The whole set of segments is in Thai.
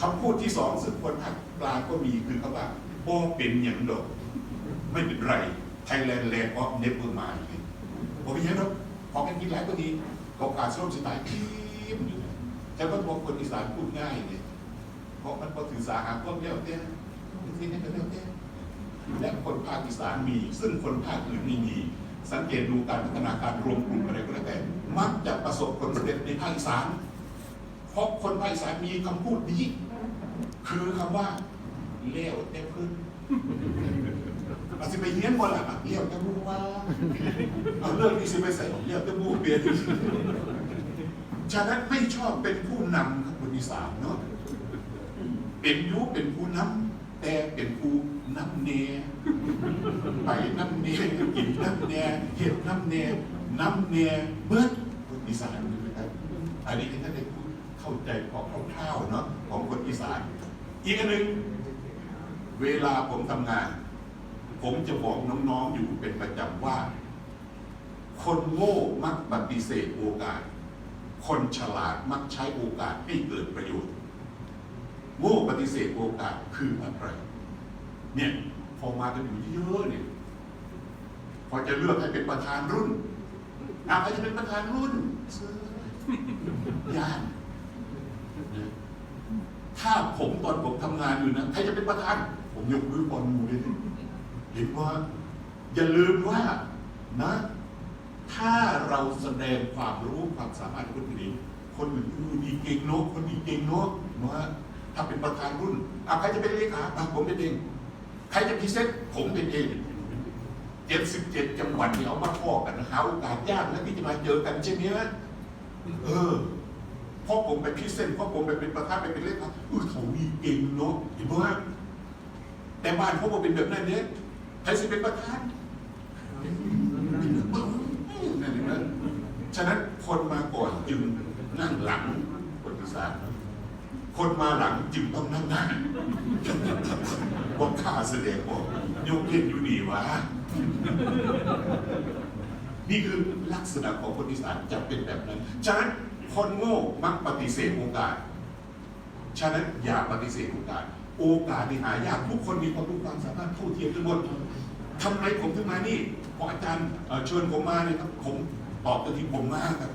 คำพูดที่สองซึ่งคนภาคกลาก็มีคือคำว่าโอเป็นอย่างดอกไม่เป็นไรไทยแลนด์แลนด์ออฟเนเวอร์มาเลยผมไม่ใช่หรอกพอกันกินแล้วก็ดีโอกาสส้มสไตล์ทีมอยู่แต่ว่าตัวคนอีสานพูดง่ายเนี่ยเพราะมันพอถือสาหาพวกเลี้ยวเต้นที่นี่ก็เลี้ยวเต้นและคนภาคอีสานมี ซึ่งคนภาคอื่นไม่มี สังเกตดูการพัฒนาการรวมกลุ่มอะไรก็แล้วแต่ มักจะประสบผลสำเร็จในภาคอีสาน เพราะคนภาคอีสานมีคำพูดนี้ คือคำว่าเลี้ยวแต่พื้นอาจจะไปเฮี้ยนบ่ล่ะเลี้ยวแต่มูว่าเอาเรื่องนี้สิไปใส่เลี้ยวแต่มูเปลี่ยนฉะนั้นไม่ชอบเป็นผู้นำครับคนอีสานเนาะเป็นยุเป็นผู้นำแต่เป็นผู้นำเนไปนำเนกินนำเนเห็ดนำเนนำเนเบิดคนอีสานนะครับอันนี้ท่านได้พูด เข้าใจพอคร่าวๆเนาะของคนอีสาน อีกอันหนึ่งเวลาผมทำงาน ผมจะบอกน้องๆอยู่เป็นประจำว่า คนโง่มักปฏิเสธโอกาส คนฉลาดมักใช้โอกาสให้เกิดประโยชน์ โง่ปฏิเสธโอกาสคืออะไรเนี่ยพอมากันอยู่เยอะเนี่ยพอจะเลือกให้เป็นประธานรุ่นอะใครจะเป็นประธานรุ่นซื้อยาน ถ้าผมตอนผมทำงานอยู่นะใครจะเป็นประธาน ผมยกมือก่อนหมูเลยนะเห็นว่า อย่าลืมว่านะ ถ้าเราแสดงความรู้ความสามารถคนอื่นคนอื่นคือดีเก่งเนอะคนดีเก่งเนอะว่าถ้าเป็นประธานรุ่นอใครจะเป็นเลขาอะผมเป็นเอง ใครจะพิเศษผมเป็นเองเจ็ดสิบเจ็ดจังหวัดเนี่ยเอามาพอกันนะหาโอกาสยากนะที่จะมาเจอกันใช่ไหมเออ พราะผมไปพิเศษเพราะผมไปเป็นประธานไปเป็นเลขาเออเขามีเก่งเนาะเห็นไหมแต่บ้านเขาบอกเป็นแบบนั้นเนี่ยใครจะเป็นประธานนั่นเองนะฉะนั้นคนมาก่อนจึงนั่งหลังคนอีสานคนมาหลังจึงต้องนั่งหน้าบอกข้าแสดงบอกยกเล่นอยู่นี่วะนี่คือลักษณะของคนอีสานจะเป็นแบบนั้น ฉะนั้น คนโง่มักปฏิเสธโอกาส ฉะนั้นอย่าปฏิเสธโอกาส โอกาสนี่หายากทุกคนมีความรู้ความสามารถเท่าเทียมกันหมดทำไมผมถึงมานี่พออาจารย์เชิญผมมาเนี่ยครับผมตอบทันที่ผมมาครับ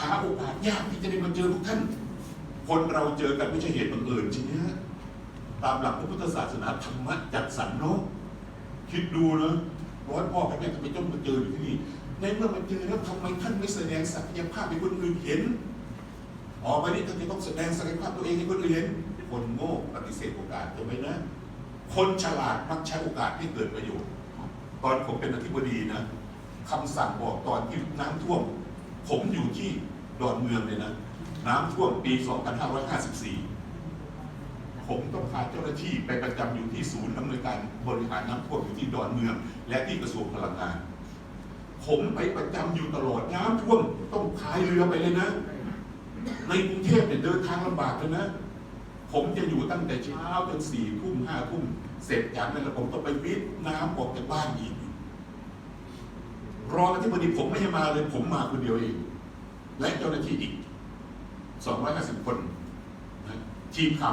หาโอกาสยากที่จะได้มาเจอทุกท่าน คนเราเจอกันไม่ใช่เหตุบังเอิญใช่ไหมฮะตามหลักพระพุทธศาสนาธรรมะจัดสรรเนาะคิดดูนะร้อยพ่อกับแม่ทำไมต้องมาเจออยู่ที่นี่ ในเมื่อมาเจอแล้วทำไมท่านไม่แสดงศักยภาพให้คนอื่นเห็น ออกมานี่ท่านจะต้องแสดงศักยภาพตัวเองให้คนอื่นเห็น คนโง่ปฏิเสธโอกาสถูกไหมนะ คนฉลาดมักใช้โอกาสให้เกิดประโยชน์ ตอนผมเป็นอธิบดีนะคำสั่งบอกตอนที่น้ำท่วม ผมอยู่ที่ดอนเมืองเลยนะ น้ำท่วมปี 2554 ผมต้องพาเจ้าหน้าที่ไปประจำอยู่ที่ศูนย์อำนวยการบริหารน้ำท่วมอยู่ที่ดอนเมือง และที่กระทรวงพลังงาน ผมไปประจำอยู่ตลอดน้ำท่วมต้องพายเรือไปเลยนะ ในกรุงเทพเนี่ยเดินทางลำบากเลยนะ ผมจะอยู่ตั้งแต่เช้าจนสี่ทุ่มห้าทุ่มเสร็จจากนั้นแล้วผมต้องไปวิทย์น้ำออกจากบ้านอีกรองอธิบดีผมไม่ให้มาเลยผมมาคนเดียวเอง และเจ้าหน้าที่อีก 250 คนนะทีมข่าว